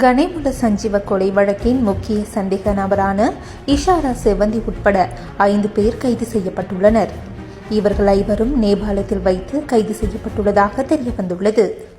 கணேமுல சஞ்சீவ கொலை வழக்கின் முக்கிய சந்தேக நபரான இஷாரா செவந்தி உட்பட ஐந்து பேர் கைது செய்யப்பட்டுள்ளனர். இவர்கள் ஐவரும் நேபாளத்தில் வைத்து கைது செய்யப்பட்டுள்ளதாக தெரிய வந்துள்ளது